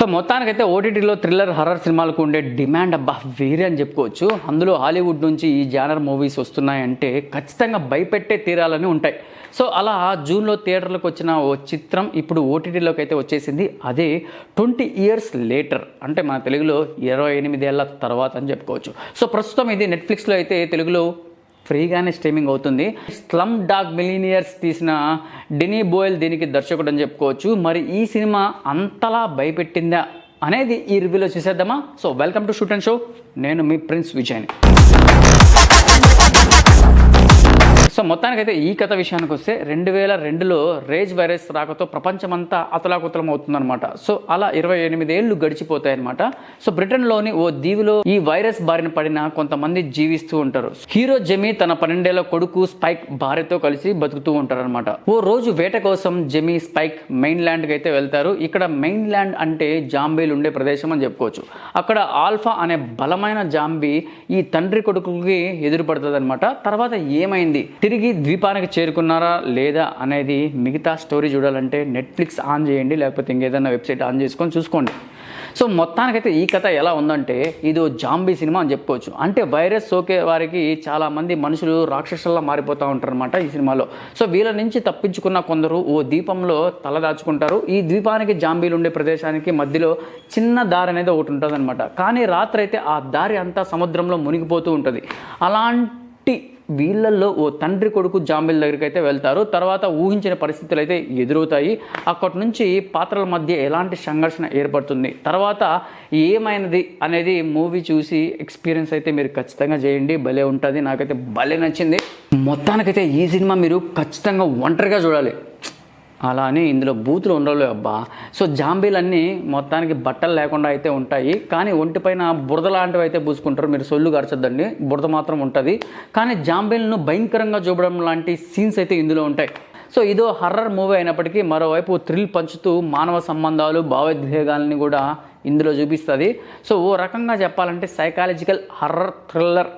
So మొత్తానికైతే ఓటీటీలో thriller horror సినిమాలకు ఉండే డిమాండ్ అబ్బా వేరే అని చెప్పుకోవచ్చు. అందులో హాలీవుడ్ నుంచి ఈ జానర్ మూవీస్ వస్తున్నాయంటే ఖచ్చితంగా భయపెట్టే తీరాలని ఉంటాయి. సో అలా జూన్లో థియేటర్లకు వచ్చిన ఓ చిత్రం ఇప్పుడు ఓటీటీలోకి అయితే వచ్చేసింది. అదే ట్వంటీ ఇయర్స్ లేటర్ అంటే మన తెలుగులో ఇరవై ఎనిమిదేళ్ళ తర్వాత అని చెప్పుకోవచ్చు. సో ప్రస్తుతం ఇది నెట్ఫ్లిక్స్లో అయితే తెలుగులో ఫ్రీగానే స్ట్రీమింగ్ అవుతుంది. స్లమ్ డాగ్ మిలీనియర్స్ తీసిన డినీ బోయల్ దీనికి దర్శకుడు అని చెప్పుకోవచ్చు. మరి ఈ సినిమా అంతలా భయపెట్టిందా అనేది ఈ రివ్యూలో చూసేద్దామా? So welcome to shoot and show. నేను మీ ప్రిన్స్ విజయ్ని సో మొత్తానికైతే ఈ కథ విషయానికి వస్తే రెండు వేల రెండులో రేజ్ వైరస్ రాకతో ప్రపంచమంతా అతలాకుతలం అవుతుందన్నమాట సో అలా ఇరవై ఎనిమిది ఏళ్ళు గడిచిపోతాయన్నమాట. సో బ్రిటన్లోని ఓ దీవిలో ఈ వైరస్ బారిన పడిన కొంతమంది జీవిస్తూ ఉంటారు. హీరో జెమీ తన పన్నెండేళ్ళ కొడుకు స్పైక్ భార్యతో కలిసి బతుకుతూ ఉంటారనమాట ఓ రోజు వేట కోసం జెమీ స్పైక్ మెయిన్ ల్యాండ్కి అయితే వెళ్తారు. ఇక్కడ మెయిన్ ల్యాండ్ అంటే జాంబీలు ఉండే ప్రదేశం అని చెప్పుకోవచ్చు. అక్కడ ఆల్ఫా అనే బలమైన జాంబీ ఈ తండ్రి కొడుకుకి ఎదురు పడుతుంది అనమాట తర్వాత ఏమైంది? తిరిగి ద్వీపానికి చేరుకున్నారా లేదా అనేది మిగతా స్టోరీ చూడాలంటే నెట్ఫ్లిక్స్ ఆన్ చేయండి లేకపోతే ఇంకేదైనా వెబ్సైట్ ఆన్ చేసుకొని చూసుకోండి. సో మొత్తానికైతే ఈ కథ ఎలా ఉందంటే ఇది జాంబీ సినిమా అని చెప్పుకోవచ్చు. అంటే వైరస్ సోకే వారికి చాలామంది మనుషులు రాక్షసుల్లా మారిపోతూ ఉంటారు అనమాట ఈ సినిమాలో. సో వీళ్ళ నుంచి తప్పించుకున్న కొందరు ఓ దీపంలో తలదాచుకుంటారు ఈ ద్వీపానికి జాంబీలు ఉండే ప్రదేశానికి మధ్యలో చిన్న దారి అనేది ఒకటి ఉంటుంది అనమాట కానీ రాత్రి అయితే ఆ దారి అంతా సముద్రంలో మునిగిపోతూ ఉంటుంది. అలాంటి వీళ్ళల్లో ఓ తండ్రి కొడుకు జాంబీల దగ్గరికి అయితే వెళ్తారు. తర్వాత ఊహించిన పరిస్థితులు అయితే ఎదురవుతాయి. అక్కడి నుంచి పాత్రల మధ్య ఎలాంటి సంఘర్షణ ఏర్పడుతుంది? తర్వాత ఏమైనది అనేది మూవీ చూసి ఎక్స్పీరియన్స్ అయితే మీరు ఖచ్చితంగా చేయండి. భలే ఉంటుంది. నాకైతే భలే నచ్చింది. మొత్తానికైతే ఈ సినిమా మీరు ఖచ్చితంగా ఒంటరిగా చూడాలి. అలా అని ఇందులో బూతులు ఉండవు అబ్బా. సో జాంబీలన్నీ మొత్తానికి బట్టలు లేకుండా అయితే ఉంటాయి. కానీ ఒంటిపైన బురద లాంటివి అయితే పూసుకుంటారు. మీరు సొల్లు గరచొద్దండి. బురద మాత్రం ఉంటుంది. కానీ జాంబీలను భయంకరంగా చూపడం లాంటి సీన్స్ అయితే ఇందులో ఉంటాయి. సో ఇదో హర్రర్ మూవీ అయినప్పటికీ మరోవైపు థ్రిల్ పంచుతూ మానవ సంబంధాలు భావోద్వేగాలని కూడా ఇందులో చూపిస్తుంది. సో ఓ రకంగా చెప్పాలంటే సైకాలజికల్ హర్రర్ థ్రిల్లర్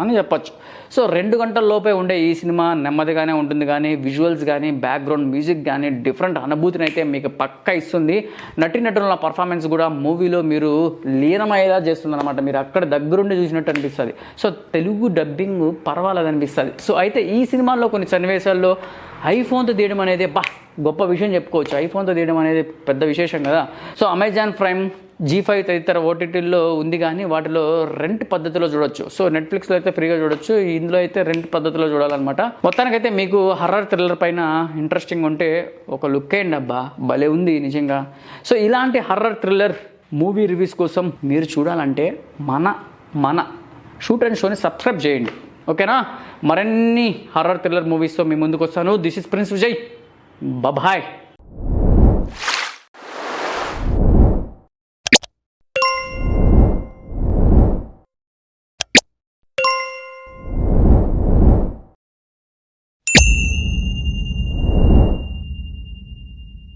అని చెప్పచ్చు. సో రెండు గంటల లోపే ఉండే ఈ సినిమా నెమ్మదిగానే ఉంటుంది కానీ విజువల్స్ కానీ బ్యాక్గ్రౌండ్ మ్యూజిక్ కానీ డిఫరెంట్ అనుభూతిని అయితే మీకు పక్కా ఇస్తుంది. నటీనటుల పర్ఫార్మెన్స్ కూడా మూవీలో మీరు లీనమయ్యేలా చేస్తుంది అనమాట మీరు అక్కడ దగ్గరుండి చూసినట్టు అనిపిస్తుంది. సో తెలుగు డబ్బింగ్ పర్వాలేదు అనిపిస్తుంది సో అయితే ఈ సినిమాలో కొన్ని సన్నివేశాల్లో ఐఫోన్తో తీయడం అనేది బా గొప్ప విషయం చెప్పుకోవచ్చు. ఐఫోన్తో తీయడం అనేది పెద్ద విశేషం కదా. So Amazon Prime Zee five తదితర ఓటీటీల్లో ఉంది కానీ వాటిలో రెంట్ పద్ధతిలో చూడొచ్చు. సో నెట్ఫ్లిక్స్లో అయితే ఫ్రీగా చూడొచ్చు. ఇందులో అయితే రెంట్ పద్ధతిలో చూడాలన్నమాట. మొత్తానికైతే మీకు హర్రర్ థ్రిల్లర్ పైన ఇంట్రెస్టింగ్ ఉంటే ఒక లుక్ అయ్యండి అబ్బా. భలే ఉంది నిజంగా. సో ఇలాంటి హర్రర్ థ్రిల్లర్ మూవీ రివ్యూస్ కోసం మీరు చూడాలంటే మన మన షూట్ అండ్ షోని సబ్స్క్రైబ్ చేయండి. ఓకేనా? మరిన్ని హర్రర్ థ్రిల్లర్ మూవీస్తో మీ ముందుకు వస్తాను this is Prince Vijay. Bye